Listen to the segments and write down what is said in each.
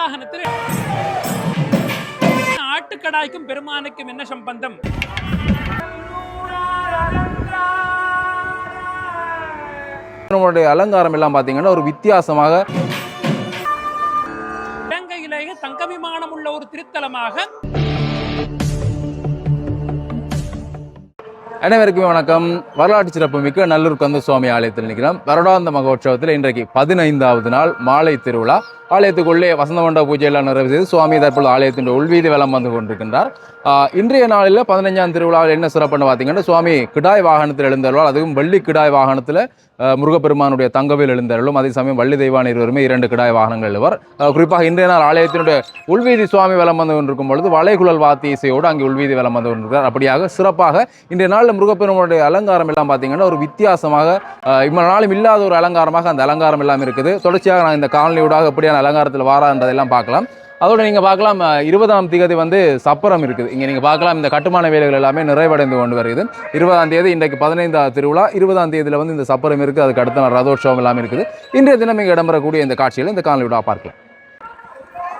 வாகனத்தில் ஆட்டுக்கடாய்க்கும் பெருமானுக்கும் என்ன சம்பந்தம்? நம்மளுடைய அலங்காரம் எல்லாம் பார்த்தீங்கன்னா ஒரு வித்தியாசமாக இலங்கையிலேயே தங்க விமானம் உள்ள ஒரு திருத்தலமாக அனைவருக்குமே வணக்கம். வரலாற்று சிறப்புமிக்க நல்லூர் கந்த சுவாமி ஆலயத்தில் நிற்கிறோம். வருடாந்த மகோற்சவத்தில் இன்றைக்கு பதினைந்தாவது நாள் மாலை திருவிழா. ஆலயத்துக்குள்ளே வசந்த மண்டப பூஜையெல்லாம் நிறைவு செய்து சுவாமி தற்போது ஆலயத்தின் உள்வீதி வலம் வந்து கொண்டிருக்கின்றார். இன்றைய நாளில் பதினஞ்சாம் திருவிழாவில் என்ன சிறப்புன்னு பார்த்தீங்கன்னா சுவாமி கிடாய் வாகனத்தில் எழுந்தருளால் அதுவும் வெள்ளி கிடாய் வாகனத்தில் முருகப்பெருமானுடைய தங்கவில் எழுந்தருளும். அதே சமயம் வள்ளி தெய்வான இருவருமே இரண்டு கிடாய் வாகனங்கள் எழுவர். குறிப்பாக இன்றைய நாள் ஆலயத்தினுடைய உள்வீதி சுவாமி வலம் வந்து கொண்டிருக்கும் பொழுது வளைகுழல் வாத்தி இசையோடு அங்கே உள்வீதி வலம் வந்து கொண்டிருக்கிறார். அப்படியாக சிறப்பாக இன்றைய நாளில் முருகப்பெருமானுடைய அலங்காரம் எல்லாம் பார்த்தீங்கன்னா ஒரு வித்தியாசமாக இவ்வளோ நாளும் இல்லாத ஒரு அலங்காரமாக அந்த அலங்காரம் எல்லாம் இருக்குது. தொடர்ச்சியாக நான் இந்த காலனியூடாக எப்படியான அலங்காரத்தில் வாரான்றதெல்லாம் பார்க்கலாம். அதோடு நீங்கள் பார்க்கலாம் இருபதாம் தேதி வந்து சப்பரம் இருக்குது. இங்கே நீங்கள் பார்க்கலாம் இந்த கட்டுமான வேலைகள் எல்லாமே நிறைவடைந்து கொண்டு வருகிறது. இருபதாம் தேதி இன்றைக்கு பதினைந்தாவது திருவிழா. இருபதாம் தேதியில் வந்து இந்த சப்பரம் இருக்குது அதுக்கு அடுத்த நாள் ரதோற்சவம் எல்லாமே இருக்குது. இன்றைய தினம் இங்கே இடம்பெறக்கூடிய இந்த காட்சியில் இந்த காணொலியோட பார்க்கலாம்.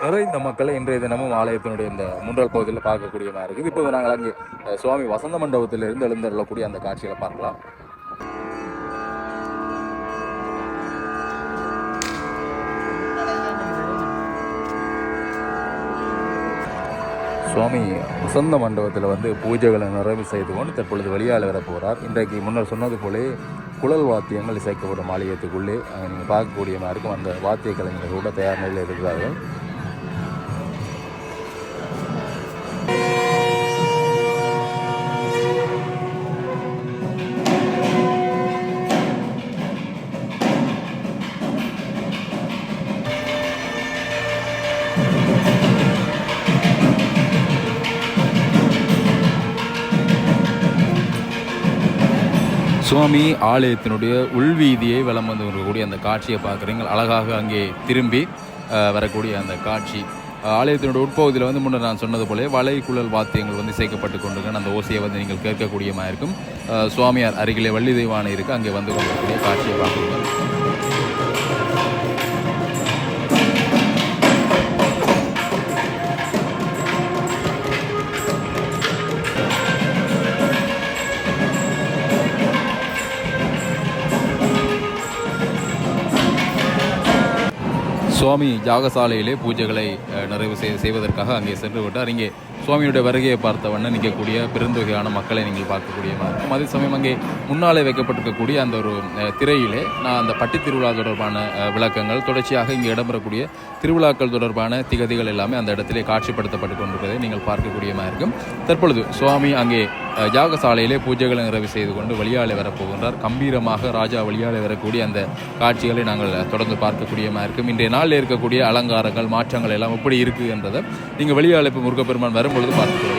நிறைந்த மக்களை இன்றைய தினமும் ஆலயத்தினுடைய இந்த முன்றல் பகுதியில் பார்க்கக்கூடியதாக இருக்குது. இப்போ நாங்கள் அங்கே சுவாமி வசந்த மண்டபத்திலிருந்து எழுந்தருளக்கூடிய அந்த காட்சிகளை பார்க்கலாம். சுவாமி வசந்த மண்டபத்தில் வந்து பூஜைகளை நிறைவு செய்து கொண்டு தற்பொழுது வெளியால் வரப்போகிறார் இன்றைக்கு முன்னர் சொன்னது போலே குழல் வாத்தியங்கள் இசைக்கப்படும் ஆலயத்துக்குள்ளே நீங்கள் பார்க்கக்கூடிய மாதிரி இருக்கும். அந்த வாத்திய கலைஞர்கள் கூட தயார் நிலையில் இருக்கிறார்கள். சுவாமி ஆலயத்தினுடைய உள்வீதியை வலம் வந்து வரக்கூடிய அந்த காட்சியை பார்க்குறீங்க. அழகாக அங்கே திரும்பி வரக்கூடிய அந்த காட்சி. ஆலயத்தினுடைய உட்பகுதியில் வந்து முன்னர் நான் சொன்னது போல வலை குழல் வாத்தியங்கள் வந்து சேர்க்கப்பட்டு கொண்டிருக்க அந்த ஓசையை வந்து நீங்கள் கேட்கக்கூடியமாக இருக்கும் சுவாமியார் அருகிலே வள்ளி தெய்வானை இருக்குது அங்கே வந்து கொண்டிருக்கக்கூடிய காட்சியை பார்க்குறீங்க. சுவாமி ஜாகசாலையிலே பூஜைகளை நிறைவு செய் செய்வதற்காக அங்கே சென்று விட்டார் இங்கே சுவாமியுடைய வருகையை பார்த்த வண்ணம் நிற்கக்கூடிய பெருந்தொகையான மக்களை நீங்கள் பார்க்கக்கூடிய மாதிரி இருக்கும். அதே சமயம் அங்கே முன்னாலே வைக்கப்பட்டிருக்கக்கூடிய அந்த ஒரு திரையிலே நான் அந்த பட்டி திருவிழா தொடர்பான விளக்கங்கள் தொடர்ச்சியாக இங்கே இடம்பெறக்கூடிய திருவிழாக்கள் தொடர்பான திகதிகள் எல்லாமே அந்த இடத்திலே காட்சிப்படுத்தப்பட்டு கொண்டிருப்பதை நீங்கள் பார்க்கக்கூடிய மாதிரி இருக்கும். தற்பொழுது சுவாமி அங்கே அஹ், யாகசாலையிலே பூஜைகளை நிறைவு செய்து கொண்டு வெளியாலே வரப்போகின்றார். கம்பீரமாக ராஜா வெளியாலே வரக்கூடிய அந்த காட்சிகளை நாங்கள் தொடர்ந்து பார்க்கக்கூடிய மாதிரி இருக்கும். இன்றைய நாள் நாளில் இருக்கக்கூடிய அலங்காரங்கள் மாற்றங்கள் எல்லாம் எப்படி இருக்கு என்றதை நீங்கள் வெளியாலே முருகப்பெருமான் வரும்பொழுது பார்த்துக்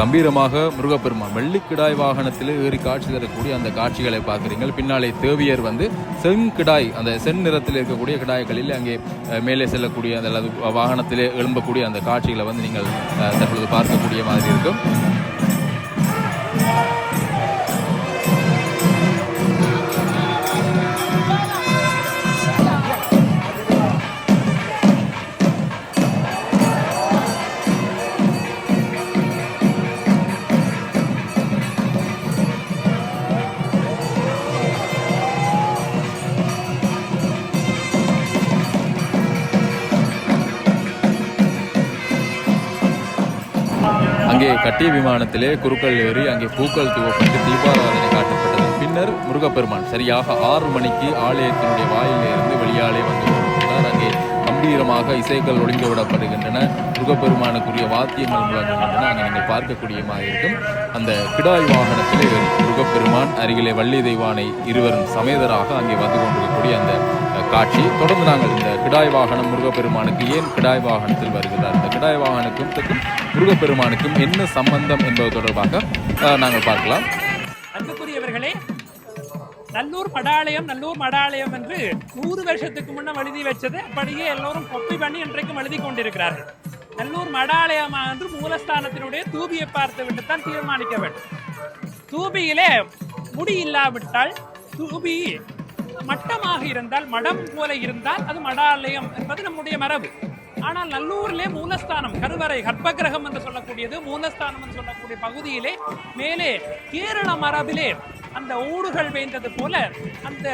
கம்பீரமாக முருகப்பெருமான் வெள்ளிக்கிடாய் வாகனத்தில் ஏறி காட்சி தரக்கூடிய அந்த காட்சிகளை பார்க்குறீங்க பின்னாலே தேவியர் வந்து செங்கிடாய் அந்த சென் நிறத்தில் இருக்கக்கூடிய கிடாய்களில் அங்கே மேலே செல்லக்கூடிய அந்த அல்லது வாகனத்திலே எழும்பக்கூடிய அந்த காட்சிகளை வந்து நீங்கள் தற்பொழுது பார்க்கக்கூடிய மாதிரி இருக்கும். அங்கே கட்டிய விமானத்திலே குருக்கள் ஏறி அங்கே பூக்கள் தூவப்பட்டு தீபாராதனை காட்டப்பட்டது. பின்னர் முருகப்பெருமான் சரியாக ஆறு மணிக்கு ஆலயத்தினுடைய வாயிலே இருந்து வெளியாலே வந்து அங்கே கம்பீரமாக இசைகள் ஒழுங்கி விடப்படுகின்றன. முருகப்பெருமானுக்குரிய வாத்தியங்கள் முழங்குகின்றன. அங்கே நீங்கள் பார்க்கக்கூடிய இருக்கும். அந்த கிடாய் வாகனத்திலே முருகப்பெருமான் அருகிலே வள்ளி தெய்வானை இருவரும் சமேதராக அங்கே வந்து கொண்டிருக்கக்கூடிய அந்த காட்சி. தொடர்ந்து நாங்கள் இந்த கிடாய் வாகனம் முருகப்பெருமானுக்கு ஏன் கிடாய் வாகனத்தில் வருகிறார்? இந்த கிடாய் வாகனத்துக்கும் முருகப்பெருமானுக்கும் என்ன சம்பந்தம் என்பது தொடர்பாக நாங்கள் பார்க்கலாம். அன்புக்குரியவர்களே நல்லூர் மடாலயம் நல்லூர் மடாலயம் என்று நூறு வருஷத்துக்கு முன்ன எழுதி வச்சது. அப்படியே எல்லோரும் கொப்பி பண்ணி இன்றைக்கும் எழுதி கொண்டிருக்கிறார்கள். நல்லூர் மடாலயம் என்று மூலஸ்தானத்தினுடைய தூபியை பார்த்து விட்டு தான் தீர்மானிக்க வேண்டும். தூபியிலே முடி இல்லாவிட்டால் தூபி மட்டமாக இருந்தால் மடம் போல இருந்தால் அது மடாலயம் என்பது நம்முடைய மரபு. ஆனால் நல்லூரிலே மூலஸ்தானம் கருவறை கர்ப்பகிரகம் என்று சொல்லக்கூடியது மூலஸ்தானம் என்று சொல்லக்கூடிய பகுதியிலே மேலே கேரள மரபிலே அந்த ஊடுகள் வேந்தது போல அந்த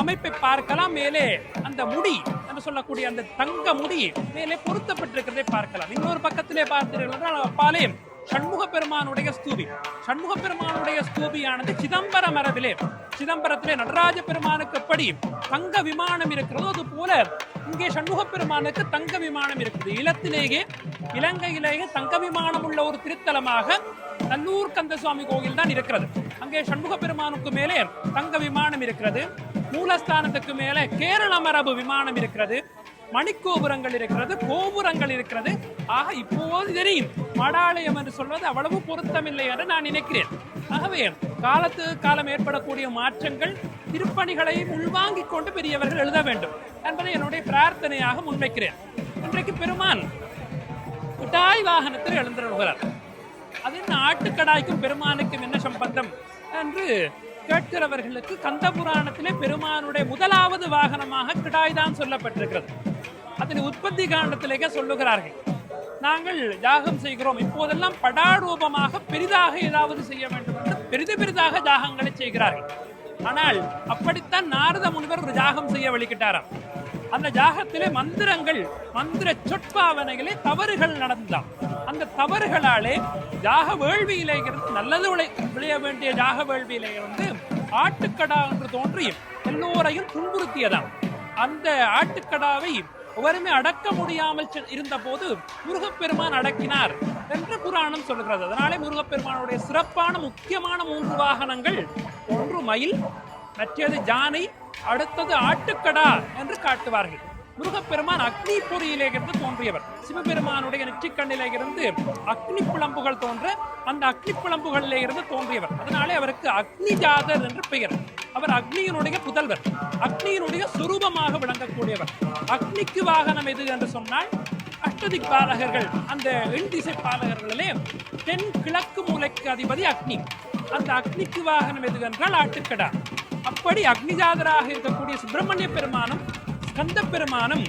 அமைப்பை பார்க்கலாம். மேலே அந்த முடி என்று சொல்லக்கூடிய அந்த தங்க முடி மேலே பொருத்தப்பட்டிருக்கிறதை பார்க்கலாம். இன்னொரு பக்கத்திலே பார்த்தீர்கள் என்றால் அப்பாலே சண்முக பெருமானுடைய ஸ்தூபி. சண்முக பெருமானுடைய ஸ்தூபியானது சிதம்பர மரபிலே சிதம்பரத்திலே நடராஜ பெருமானுக்கு எப்படி தங்க விமானம் இருக்கிறதோ அது போல இங்கே சண்முக பெருமானுக்கு தங்க விமானம் இருக்குது. இலத்திலேயே இலங்கையிலேயே தங்க விமானம் உள்ள ஒரு திருத்தலமாக நல்லூர் கந்தசுவாமி கோயில் தான் இருக்கிறது. அங்கே சண்முக பெருமானுக்கு மேலே தங்க விமானம் இருக்கிறது. மூலஸ்தானத்துக்கு மேலே கேரள மரபு விமானம் இருக்கிறது. மணிக்கோபுரங்கள் இருக்கிறது கோபுரங்கள் இருக்கிறது. ஆக இப்போது தெரியும் மடாலயம் என்று சொல்வது அவ்வளவு பொருத்தமில்லை என்று நான் நினைக்கிறேன். ஆகவே காலத்து காலம் ஏற்படக்கூடிய மாற்றங்கள் திருப்பணிகளை உள்வாங்கிக் கொண்டு பெரியவர்கள் எழுத வேண்டும் என்பதை என்னுடைய பிரார்த்தனையாக முன்வைக்கிறேன். இன்றைக்கு பெருமான் கிடாய் வாகனத்தில் எழுந்திருக்கிறார் அது என்ன ஆட்டுக்கடாய்க்கும் பெருமானுக்கும் என்ன சம்பந்தம் என்று கேட்கிறவர்களுக்கு கந்த புராணத்திலே பெருமானுடைய முதலாவது வாகனமாக கிடாய் தான் சொல்லப்பட்டிருக்கிறது. அதனை உற்பத்தி காண்டத்திலேயே சொல்லுகிறார்கள். நாங்கள் யாகம் செய்கிறோம். இப்போதெல்லாம் படாரூபமாக பெரிதாக ஏதாவது செய்ய வேண்டும் என்று பெரிது பெரிதாக யாகங்களை செய்கிறார்கள். ஆனால் அப்படித்தான் நாரத முனிவர் ஒரு யாகம் செய்ய வழிகிட்டாராம். அந்த ஜாகத்திலே மந்திரங்கள் மந்திர சொற்பாவனைகளே தவறுகள் நடந்தாம் அந்த தவறுகளாலே ஜாக வேள்வியிலே இருந்து நல்லது விளைய வேண்டிய ஜாக வேள்வியிலே இருந்து ஆட்டுக்கடா என்று தோன்றி எல்லோரையும் துன்புறுத்தியதாம். அந்த ஆட்டுக்கடாவை எவருமே அடக்க முடியாமல் இருந்த இருந்தபோது முருகப்பெருமான் அடக்கினார் என்று புராணம் சொல்கிறது. அதனாலே முருகப்பெருமானுடைய சிறப்பான முக்கியமான மூன்று வாகனங்கள் ஒன்று மயில் மற்றது ஜானை அடுத்தது ஆட்டுக்கடா என்று காட்டுவார்கள். முருகப்பெருமான் அக்னி பொறியிலே இருந்து தோன்றியவர். சிவபெருமானுடைய நெற்றிக்கண்ணிலே இருந்து அக்னி பிளம்புகள் தோன்ற அந்த அக்னி பிளம்புகளிலே இருந்து தோன்றியவர். அதனாலே அவருக்கு அக்னி ஜாதர் என்று பெயர். அவர் அக்னியினுடைய புதல்வர். அக்னியினுடைய சுரூபமாக விளங்கக்கூடியவர். அக்னிக்கு வாகனம் எது என்று சொன்னால் அஷ்டதிக் பாலகர்கள் அந்த எண்திசை பாலகர்களிலே தென் கிழக்கு மூலைக்கு அதிபதி அக்னி. அந்த அக்னிக்கு வாகனம் எது என்றால் ஆட்டுக்கடா. அப்படி அக்னிஜாதராக இருக்கக்கூடிய சுப்பிரமணிய பெருமானும் ஸ்கந்த பெருமானும்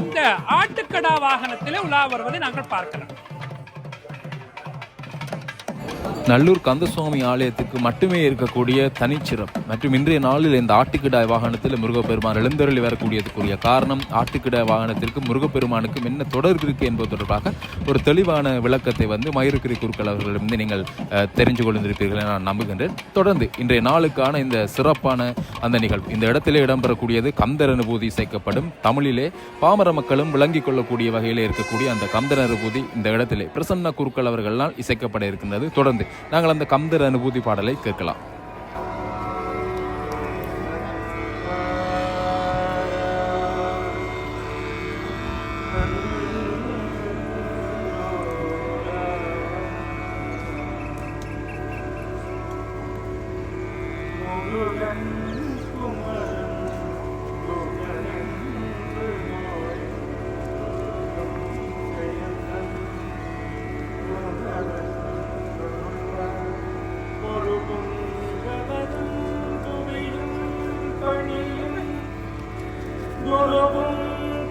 இந்த ஆட்டுக்கடா வாகனத்திலே உலா வருவதை நாங்கள் பார்க்கலாம் நல்லூர் கந்தசுவாமி ஆலயத்துக்கு மட்டுமே இருக்கக்கூடிய தனிச்சிறப்பு. மற்றும் இன்றைய நாளில் இந்த ஆட்டுக்கிடாய் வாகனத்தில் முருகப்பெருமான் எழுந்தருளி வரக்கூடியதுக்குரிய காரணம் ஆட்டுக்கிடாய் வாகனத்திற்கு முருகப்பெருமானுக்கும் என்ன தொடர்பு இருக்கு என்பது தொடர்பாக ஒரு தெளிவான விளக்கத்தை வந்து மயிருக்கிரி குருக்கள் அவர்களிடமிருந்து நீங்கள் தெரிஞ்சு கொண்டிருப்பீர்கள் என நான் நம்புகின்றேன். தொடர்ந்து இன்றைய நாளுக்கான இந்த சிறப்பான அந்த நிகழ்வு. இந்த இடத்திலே இடம்பெறக்கூடியது கந்தர் அனுபூதி இசைக்கப்படும் தமிழிலே பாமர மக்களும் விளங்கிக் கொள்ளக்கூடிய வகையிலே இருக்கக்கூடிய அந்த கந்தர் அனுபூதி இந்த இடத்திலே பிரசன்ன குருக்கள் அவர்களால் இசைக்கப்பட இருக்கின்றது. தொடர்ந்து நாங்கள் அந்த கந்தர் அனுபூதி பாடலை கேட்கலாம்.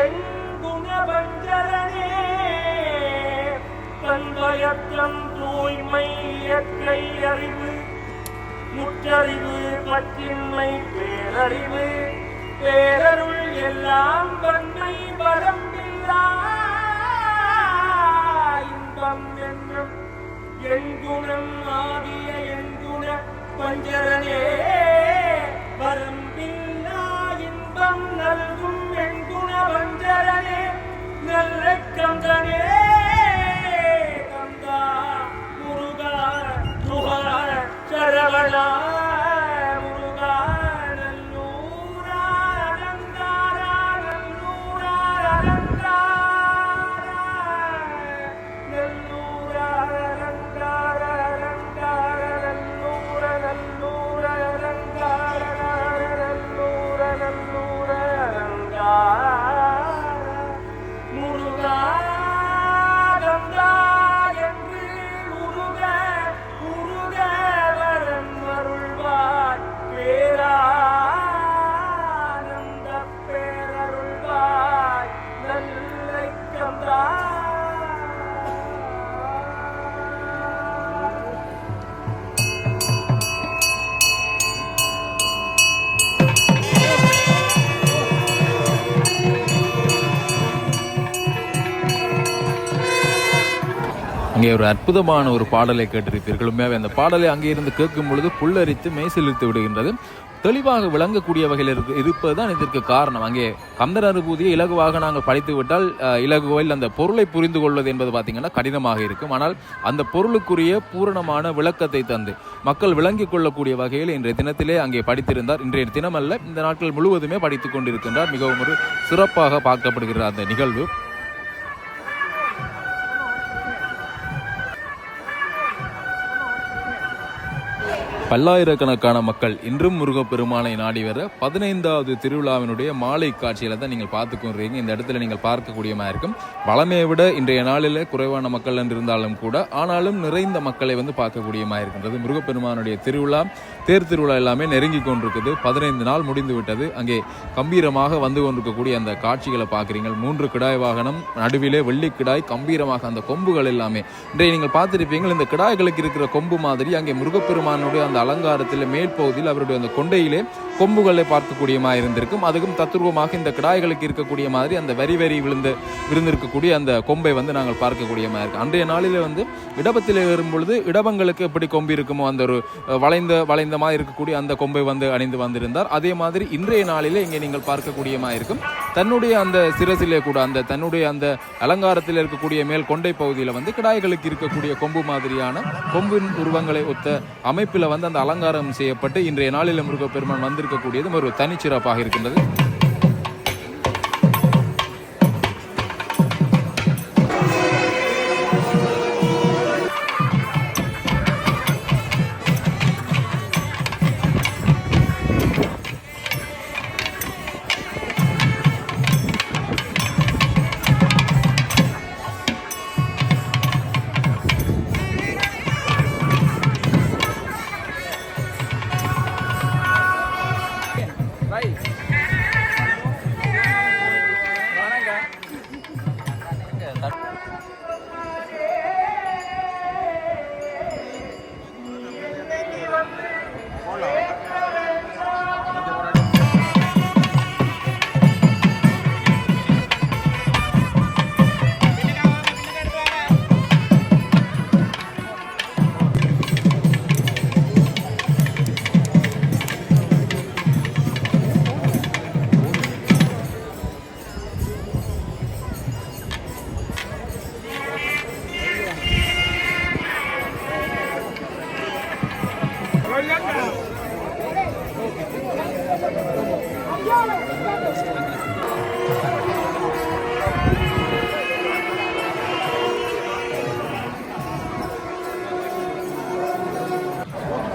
எங்குணபஞ்சரனே கல்வயத்தம் தூய்மை இயற்கை அறிவு முற்றறிவு பற்றின்மை பேரறிவு பேரருள் எல்லாம் வன்மை வரம்பில்லா. இன்பம் என்னும் எண்குணம் ஆகிய எண்குண பஞ்சரனே வரம்பில்லா இன்பம் நல்வ நீங்கள் ரக்கம் தானே அங்கே ஒரு அற்புதமான ஒரு பாடலை கேட்டிருப்பீர்கள் உண்மையாகவே அந்த பாடலை அங்கே இருந்து கேட்கும் பொழுது புல்லரித்து மெய்சிலிருத்து விடுகின்றது. தெளிவாக விளங்கக்கூடிய வகையில் இருக்கு இருப்பதுதான் இதற்கு காரணம். அங்கே கந்தர் அனுபூதியை இலகுவாக நாங்கள் படித்து விட்டால் இலகுவில் அந்த பொருளை புரிந்து கொள்வது என்பது பார்த்தீங்கன்னா கடினமாக இருக்கும். ஆனால் அந்த பொருளுக்குரிய பூரணமான விளக்கத்தை தந்து மக்கள் விளங்கிக் கொள்ளக்கூடிய வகையில் இன்றைய தினத்திலே அங்கே படித்திருந்தார். இன்றைய தினமல்ல இந்த நாட்கள் முழுவதுமே படித்துக் கொண்டிருக்கின்றார். மிகவும் ஒரு சிறப்பாக பார்க்கப்படுகிற அந்த நிகழ்வு. பல்லாயிரக்கணக்கான மக்கள் இன்றும் முருகப்பெருமானை நாடி வர பதினைந்தாவது திருவிழாவினுடைய மாலை காட்சியில தான் நீங்கள் பார்த்து இந்த இடத்துல நீங்கள் பார்க்கக்கூடியமா இருக்கும். வளமையை விட இன்றைய நாளில் குறைவான மக்கள் என்று இருந்தாலும் கூட ஆனாலும் நிறைந்த மக்களை வந்து பார்க்கக்கூடியமா இருக்கின்றது. முருகப்பெருமானுடைய திருவிழா தேர் திருவிழா எல்லாமே நெருங்கி கொண்டிருக்குது. பதினைந்து நாள் முடிந்து விட்டது. அங்கே கம்பீரமாக வந்து கொண்டிருக்கக்கூடிய அந்த காட்சிகளை பார்க்குறீங்க மூன்று கிடாய் வாகனம் நடுவிலே வெள்ளி கிடாய் கம்பீரமாக அந்த கொம்புகள் எல்லாமே. இன்றைய நீங்கள் பார்த்துருப்பீங்க இந்த கிடாய்களுக்கு இருக்கிற கொம்பு மாதிரி அங்கே முருகப்பெருமானுடைய அந்த அலங்காரத்தில் மேற்பகுதியில் அவருடைய அந்த கொண்டையிலே கொம்புகளை பார்க்கக்கூடியமாக இருந்திருக்கும். அதுக்கும் தத்துருவமாக இந்த கிடாய்களுக்கு இருக்கக்கூடிய மாதிரி அந்த வரி வரி விழுந்து விழுந்திருக்கக்கூடிய அந்த கொம்பை வந்து நாங்கள் பார்க்கக்கூடியமா இருக்கு. அன்றைய நாளில் வந்து இடபத்தில் ஏறும் பொழுது இடபங்களுக்கு எப்படி கொம்பு இருக்குமோ அந்த ஒரு வளைந்த வளைந்தமாக இருக்கக்கூடிய அந்த கொம்பை வந்து அணிந்து வந்திருந்தார். அதே மாதிரி இன்றைய நாளிலே இங்கே நீங்கள் பார்க்கக்கூடியமா இருக்கும். தன்னுடைய அந்த சிரசிலே கூட அந்த தன்னுடைய அந்த அலங்காரத்தில் இருக்கக்கூடிய மேல் கொண்டை பகுதியில் வந்து கிடாய்களுக்கு இருக்கக்கூடிய கொம்பு மாதிரியான கொம்பின் உருவங்களை ஒத்த அமைப்பில் வந்து அந்த அலங்காரம் செய்யப்பட்டு இன்றைய நாளில் முருகப்பெருமான் வந்திருக்கக்கூடியதும் ஒரு தனிச்சிறப்பாக இருக்கின்றது.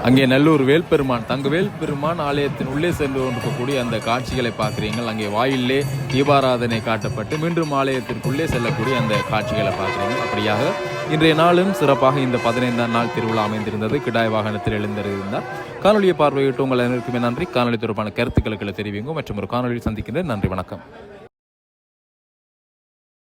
அங்கே நல்லூர் வேல்பெருமான் தங்க வேல்பெருமான் ஆலயத்தின் உள்ளே சென்று கொண்டிருக்கக்கூடிய அந்த காட்சிகளை பார்க்குறீங்கள் அங்கே வாயிலே தீபாராதனை காட்டப்பட்டு மீண்டும் ஆலயத்திற்குள்ளே செல்லக்கூடிய அந்த காட்சிகளை பார்க்குறீங்க அப்படியாக இன்றைய நாளும் சிறப்பாக இந்த பதினைந்தாம் நாள் திருவிழா அமைந்திருந்தது. கிடாய் வாகனத்தில் எழுந்திருந்தார் காணொலியை பார்வையிட்டு உங்கள் அனைவருக்குமே நன்றி. காணொலி தொடர்பான கருத்துக்களுக்கு தெரிவிங்க மற்றும் ஒரு காணொலியில் சந்திக்கின்றேன். நன்றி வணக்கம்.